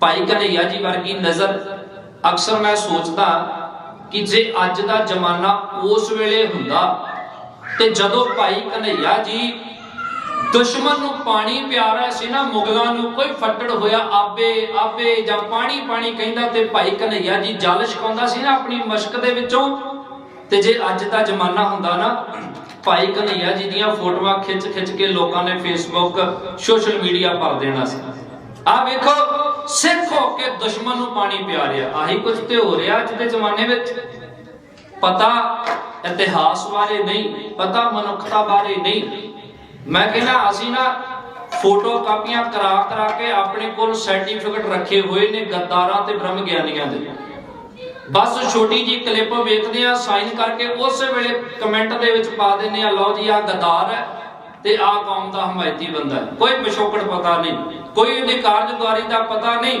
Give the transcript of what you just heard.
ਭਾਈ ਕਨਈਆ ਜੀ ਵਰਗੀ ਨਜ਼ਰ ਅਕਸਰ ਮੈਂ ਸੋਚਦਾ ਕਿ ਜੇ ਅੱਜ ਦਾ ਜ਼ਮਾਨਾ ਉਸ ਵੇਲੇ ਹੁੰਦਾ ਤੇ ਜਦੋਂ ਭਾਈ ਕਨਈਆ ਜੀ ਦੁਸ਼ਮਣ ਨੂੰ ਪਾਣੀ ਪਿਆ ਸੀ ਨਾ, ਮੁਗਲਾਂ ਨੂੰ ਕੋਈ ਫੱਟੜ ਹੋਇਆ ਆਬੇ ਆਬੇ ਜਾਂ ਪਾਣੀ ਪਾਣੀ ਕਹਿੰਦਾ ਤੇ ਭਾਈ ਕਨਈਆ ਜੀ ਜਲ ਛਕਾਉਂਦਾ ਸੀ ਨਾ ਆਪਣੀ ਮਸ਼ਕ ਦੇ ਵਿੱਚੋਂ। ਤੇ ਜੇ ਅੱਜ ਦਾ ਜ਼ਮਾਨਾ ਹੁੰਦਾ ਨਾ, ਭਾਈ ਕਨਈਆ ਜੀ ਦੀਆਂ ਫੋਟੋਆਂ ਖਿੱਚ ਖਿੱਚ ਕੇ ਲੋਕਾਂ ਨੇ ਫੇਸਬੁੱਕ ਸੋਸ਼ਲ ਮੀਡੀਆ ਭਰ ਦੇਣਾ ਸੀ। ਆ ਵੇਖੋ। ਸਿੱਖ ਹੋ ਕੇ ਦੁਸ਼ਮਣ ਨੂੰ ਪਾਣੀ ਪਿਆ ਰਿਹਾ। ਆਹੀ ਕੁਝ ਤੇ ਹੋ ਰਿਹਾ ਅੱਜ ਦੇ ਜ਼ਮਾਨੇ ਵਿੱਚ। ਪਤਾ ਇਤਿਹਾਸ ਬਾਰੇ ਨਹੀਂ, ਪਤਾ ਮਨੁੱਖਤਾ ਬਾਰੇ ਨਹੀਂ। ਮੈਂ ਕਹਿੰਦਾ ਅਸੀਂ ਨਾ ਫੋਟੋ ਕਾਪੀਆਂ ਕਰਾ ਕਰਾ ਕੇ ਆਪਣੇ ਕੋਲ ਸਰਟੀਫਿਕੇਟ ਰੱਖੇ ਹੋਏ ਨੇ ਗੱਦਾਰਾਂ ਤੇ ਬ੍ਰਹਮ ਗਿਆਨੀਆਂ ਦੇ। ਬਸ ਛੋਟੀ ਜੀ ਕਲਿੱਪ ਵੇਖਦੇ ਆ ਸਾਈਨ ਕਰਕੇ ਉਸੇ ਵੇਲੇ ਕਮੈਂਟ ਦੇ ਵਿੱਚ ਪਾ ਦਿੰਦੇ ਆ ਲਓ ਜੀ ਆ ਗੱਦਾਰ ਹੈ। ਤੇ ਆ ਕੌਮ ਦਾ ਹਮਾਇਤੀ ਬੰਦਾ ਹੈ। ਕੋਈ ਪਿਛੋਕੜ ਪਤਾ ਨਹੀਂ। ਕੋਈ ਉਹਦੀ ਕਾਰਜਕਾਰੀ ਦਾ ਪਤਾ ਨਹੀਂ।